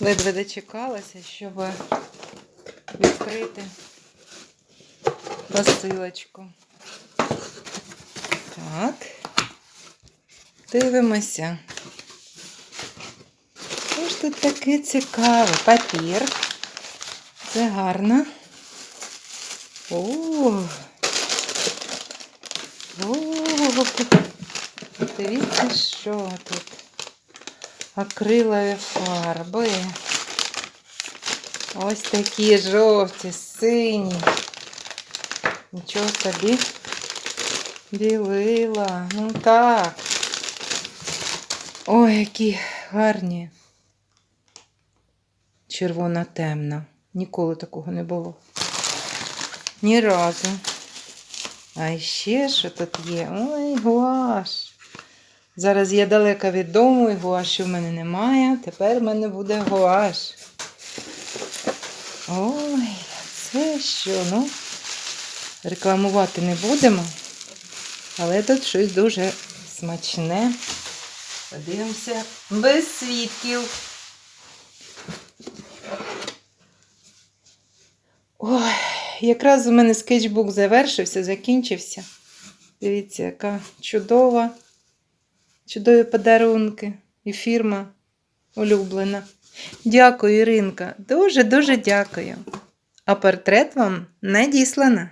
Ледве дочекалася, щоб відкрити посилочку. Так. Дивимося. Що ж тут таке цікаве? Папір. Це гарно. О. О. Дивіться, що тут. Акрилові фарби. Ось такі жовті, сині. Нічого собі. Білила. Ну так. Ой, які гарні. Червона темна. Ніколи такого не було. Ні разу. А ще що тут є? Ой, гуаш. Зараз я далека від дому, і гуаші в мене немає. Тепер в мене буде гуаш. Ой, це що? Ну, рекламувати не будемо. Але тут щось дуже смачне. Подивимося без свідків. Ой, якраз у мене скетчбук завершився, закінчився. Дивіться, яка чудова, чудові подарунки і фірма улюблена. Дякую, Іринка. Дуже-дуже дякую. А портрет вам надіслано.